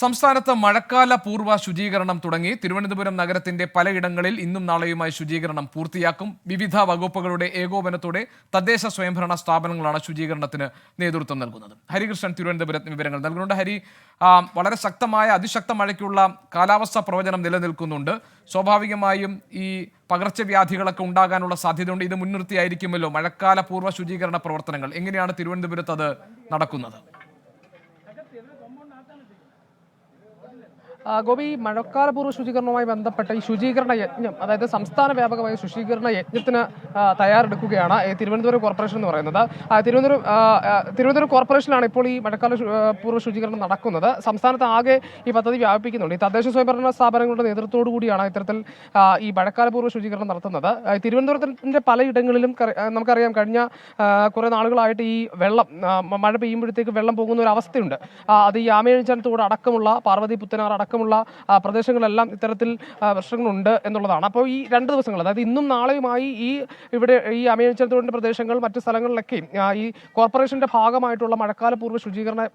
സംസ്ഥാനത്ത് മഴക്കാല പൂർവ ശുചീകരണം തുടങ്ങി തിരുവനന്തപുരം നഗരത്തിന്റെ പലയിടങ്ങളിൽ ഇന്നും നാളെയുമായി ശുചീകരണം പൂർത്തിയാക്കും. വിവിധ വകുപ്പുകളുടെ ഏകോപനത്തോടെ തദ്ദേശ സ്വയംഭരണ സ്ഥാപനങ്ങളാണ് ശുചീകരണത്തിന് നേതൃത്വം നൽകുന്നത്. ഹരികൃഷ്ണൻ തിരുവനന്തപുരത്ത് വിവരങ്ങൾ നൽകുന്നുണ്ട്. ഹരി വളരെ ശക്തമായ അതിശക്ത മഴയ്ക്കുള്ള കാലാവസ്ഥാ പ്രവചനം നിലനിൽക്കുന്നുണ്ട്. സ്വാഭാവികമായും ഈ പകർച്ചവ്യാധികളൊക്കെ ഉണ്ടാകാനുള്ള സാധ്യതയുണ്ട്. ഇത് മുൻനിർത്തിയായിരിക്കുമല്ലോ മഴക്കാല പൂർവ ശുചീകരണ പ്രവർത്തനങ്ങൾ. എങ്ങനെയാണ് തിരുവനന്തപുരത്ത് അത് നടക്കുന്നത് ആ, ഗോപി മഴക്കാലപൂർവ ശുചീകരണവുമായി ബന്ധപ്പെട്ട ഈ ശുചീകരണ യജ്ഞം അതായത് സംസ്ഥാന വ്യാപകമായ ശുചീകരണ യജ്ഞത്തിന് തയ്യാറെടുക്കുകയാണ് തിരുവനന്തപുരം കോർപ്പറേഷൻ എന്ന് പറയുന്നത്. തിരുവനന്തപുരം തിരുവനന്തപുരം കോർപ്പറേഷനിലാണ് ഇപ്പോൾ ഈ മഴക്കാല പൂർവ ശുചീകരണം നടക്കുന്നത്. സംസ്ഥാനത്ത് ആകെ ഈ പദ്ധതി വ്യാപിപ്പിക്കുന്നുണ്ട്. ഈ തദ്ദേശ സ്വയംഭരണ സ്ഥാപനങ്ങളുടെ നേതൃത്വത്തോടു കൂടിയാണ് ഇത്തരത്തിൽ ഈ മഴക്കാലപൂർവ ശുചീകരണം നടത്തുന്നത്. തിരുവനന്തപുരത്തിന്റെ പലയിടങ്ങളിലും കറി- നമുക്കറിയാം കഴിഞ്ഞ കുറേ നാളുകളായിട്ട് ഈ വെള്ളം മഴ പെയ്യുമ്പോഴത്തേക്ക് വെള്ളം പോകുന്ന ഒരു അവസ്ഥയുണ്ട്. അത് ഈ ആമേഴിച്ചാനത്തോട് അടക്കമുള്ള പാർവതി പുത്തനാർ അടക്കമുള്ള പ്രദേശങ്ങളെല്ലാം ഇത്തരത്തിൽ പ്രശ്നങ്ങളുണ്ട് എന്നുള്ളതാണ്. അപ്പോൾ ഈ രണ്ട് ദിവസങ്ങൾ അതായത് ഇന്നും നാളെയുമായി ഈ ഇവിടെ ഈ അമേരിച്ചത്തോടിന്റെ പ്രദേശങ്ങൾ മറ്റു സ്ഥലങ്ങളിലൊക്കെ ഈ കോർപ്പറേഷന്റെ ഭാഗമായിട്ടുള്ള മഴക്കാല പൂർവ ശുചീകരണം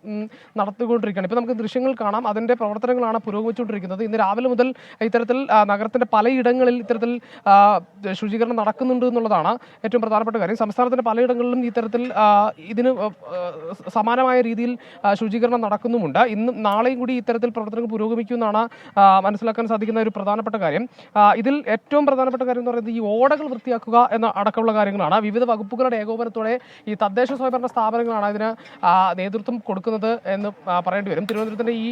നടത്തിക്കൊണ്ടിരിക്കുകയാണ്. ഇപ്പോൾ നമുക്ക് ദൃശ്യങ്ങൾ കാണാം. അതിന്റെ പ്രവർത്തനങ്ങളാണ് പുരോഗമിച്ചുകൊണ്ടിരിക്കുന്നത്. ഇന്ന് രാവിലെ മുതൽ ഇത്തരത്തിൽ നഗരത്തിന്റെ പലയിടങ്ങളിൽ ഇത്തരത്തിൽ ശുചീകരണം നടക്കുന്നുണ്ട് എന്നുള്ളതാണ് ഏറ്റവും പ്രധാനപ്പെട്ട കാര്യം. സംസ്ഥാനത്തിന്റെ പലയിടങ്ങളിലും ഇത്തരത്തിൽ ഇതിന് സമാനമായ രീതിയിൽ ശുചീകരണം നടക്കുന്നുമുണ്ട്. ഇന്നും നാളെയും കൂടി ഇത്തരത്തിൽ പ്രവർത്തനങ്ങൾ പുരോഗമിക്കുമെന്നാണ് ആ, മനസ്സിലാക്കാൻ സാധിക്കുന്ന ഒരു പ്രധാനപ്പെട്ട കാര്യം. ഇതിൽ ഏറ്റവും പ്രധാനപ്പെട്ട കാര്യം എന്ന് പറയുന്നത് ഈ ഓടകൾ വൃത്തിയാക്കുക എന്ന അടക്കമുള്ള കാര്യങ്ങളാണ്. വിവിധ വകുപ്പുകളുടെ ഏകോപനത്തോടെ ഈ തദ്ദേശ സ്വയംഭരണ സ്ഥാപനങ്ങളാണ് ഇതിന് നേതൃത്വം കൊടുക്കുന്നത് എന്ന് പറയേണ്ടി വരും. തിരുവനന്തപുരത്തിന്റെ ഈ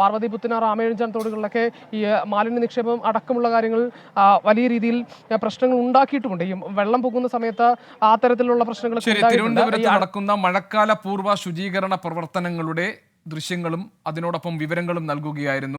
പാർവതി പുത്തനാർ ആമേഴഞ്ചാൻ തോടുകളിലൊക്കെ ഈ മാലിന്യ നിക്ഷേപം അടക്കമുള്ള കാര്യങ്ങൾ വലിയ രീതിയിൽ പ്രശ്നങ്ങൾ ഉണ്ടാക്കിയിട്ടുമുണ്ട്. ഈ വെള്ളം പൊങ്ങുന്ന സമയത്ത് ആ തരത്തിലുള്ള പ്രശ്നങ്ങൾ തിരുവനന്തപുരത്ത് നടക്കുന്ന മഴക്കാല പൂർവ ശുചീകരണ പ്രവർത്തനങ്ങളുടെ ദൃശ്യങ്ങളും അതിനോടൊപ്പം വിവരങ്ങളും നൽകുകയായിരുന്നു.